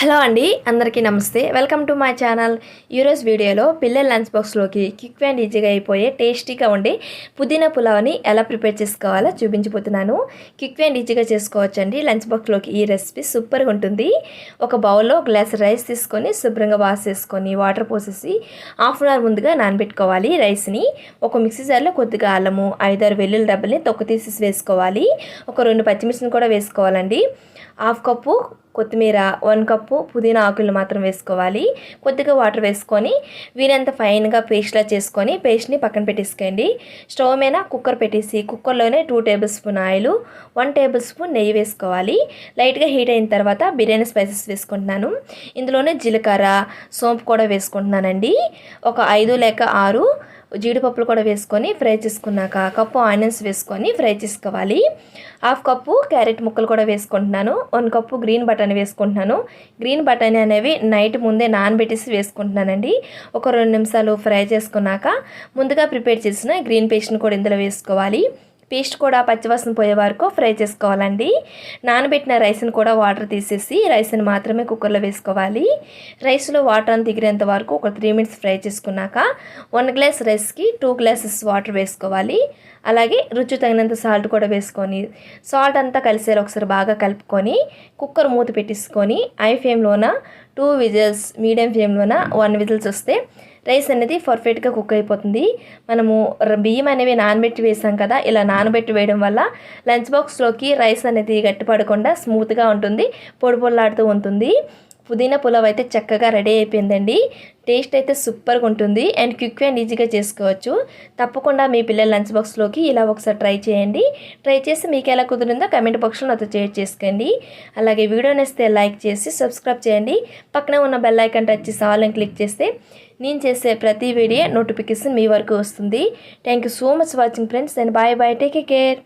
Hello అండి అందరికీ నమస్తే. Welcome to my channel. ఈరోజు వీడియోలో పిల్లల లంచ్ బాక్స్లోకి క్విక్ అండ్ ఈజీగా అయిపోయే టేస్టీగా ఉండే పుదీనా పులావ్ని ఎలా ప్రిపేర్ చేసుకోవాలో చూపించిపోతున్నాను క్విక్ అండ్ ఈజీగా చేసుకోవచ్చండి. లంచ్ బాక్స్లోకి ఈ రెసిపీ సూపర్గా ఉంటుంది. ఒక బౌల్లో గ్లాస్ రైస్ తీసుకొని శుభ్రంగా వాష్ చేసుకొని వాటర్ పోసేసి హాఫ్ అన్ అవర్ ముందుగా నానబెట్టుకోవాలి రైస్ని. ఒక మిక్సీ జార్లో కొద్దిగా అల్లము ఐదారు వెల్లుల్లి డబ్బల్ని తొక్క తీసేసి వేసుకోవాలి. ఒక రెండు పచ్చిమిర్చిని కూడా వేసుకోవాలండి. హాఫ్ కప్పు కొత్తిమీర వన్ కప్పు పుదీనా ఆకులు మాత్రం వేసుకోవాలి. కొద్దిగా వాటర్ వేసుకొని వీనంత ఫైన్గా పేస్ట్లా చేసుకొని పేస్ట్ని పక్కన పెట్టేసుకోండి. స్టవ్ మీద కుక్కర్ పెట్టేసి కుక్కర్లోనే two tablespoon oil one tablespoon నెయ్యి వేసుకోవాలి. లైట్గా హీట్ అయిన తర్వాత బిర్యానీ స్పైసెస్ వేసుకుంటున్నాను. ఇందులోనే జీలకర్ర సోంపు కూడా వేసుకుంటున్నానండి. ఒక ఐదు లేక ఆరు జీడిపప్పులు కూడా వేసుకొని ఫ్రై చేసుకున్నాక కప్పు ఆనియన్స్ వేసుకొని ఫ్రై చేసుకోవాలి. హాఫ్ కప్పు క్యారెట్ ముక్కలు కూడా వేసుకుంటున్నాను. వన్ కప్పు గ్రీన్ బటానీ వేసుకుంటున్నాను. గ్రీన్ బటానీ అనేవి నైట్ ముందే నానబెట్టేసి వేసుకుంటున్నానండి. ఒక రెండు నిమిషాలు ఫ్రై చేసుకున్నాక ముందుగా ప్రిపేర్ చేసిన గ్రీన్ పేస్ట్ని కూడా ఇందులో వేసుకోవాలి. పేస్ట్ కూడా పచ్చివాసన పోయే వరకు ఫ్రై చేసుకోవాలండి. నానబెట్టిన రైస్ని కూడా వాటర్ తీసేసి రైస్ని మాత్రమే కుక్కర్లో వేసుకోవాలి. రైస్లో వాటర్ అని దిగిరేంత వరకు ఒక త్రీ మినిట్స్ ఫ్రై చేసుకున్నాక వన్ గ్లాస్ రైస్కి టూ గ్లాసెస్ వాటర్ వేసుకోవాలి. అలాగే రుచి తగినంత సాల్ట్ కూడా వేసుకొని సాల్ట్ అంతా కలిసేలా ఒకసారి బాగా కలుపుకొని కుక్కర్ మూత పెట్టేసుకొని ఐ ఫ్లేమ్లోన టూ విజిల్స్ మీడియం ఫ్లేమ్లోన వన్ విజిల్స్ వస్తే రైస్ అనేది పర్ఫెక్ట్గా కుక్ అయిపోతుంది. మనము బియ్యం అనేవి నానబెట్టి వేసాం కదా ఇలా నానబెట్టి వేయడం వల్ల లంచ్ బాక్స్లోకి రైస్ అనేది గట్టిపడకుండా స్మూత్గా ఉంటుంది పొడిపొల్లాడుతూ ఉంటుంది. పుదీనా పులావ్ అయితే చక్కగా రెడీ అయిపోయిందండి. టేస్ట్ అయితే సూపర్గా ఉంటుంది. అండ్ క్విక్ అండ్ ఈజీగా చేసుకోవచ్చు. తప్పకుండా మీ పిల్లల లంచ్ బాక్స్లోకి ఇలా ఒకసారి ట్రై చేయండి. ట్రై చేసి మీకు ఎలా కుదిరిందో కమెంట్ బాక్స్లో నాతో షేర్ చేసుకోండి. అలాగే వీడియో నేస్తే లైక్ చేసి సబ్స్క్రైబ్ చేయండి. పక్కన ఉన్న బెల్ ఐకాన్ టచ్ చేసి ఆల్ని క్లిక్ చేస్తే నేను చేసే ప్రతి వీడియో నోటిఫికేషన్ మీ వరకు వస్తుంది. Thank you so much watching friends and bye bye. Take care.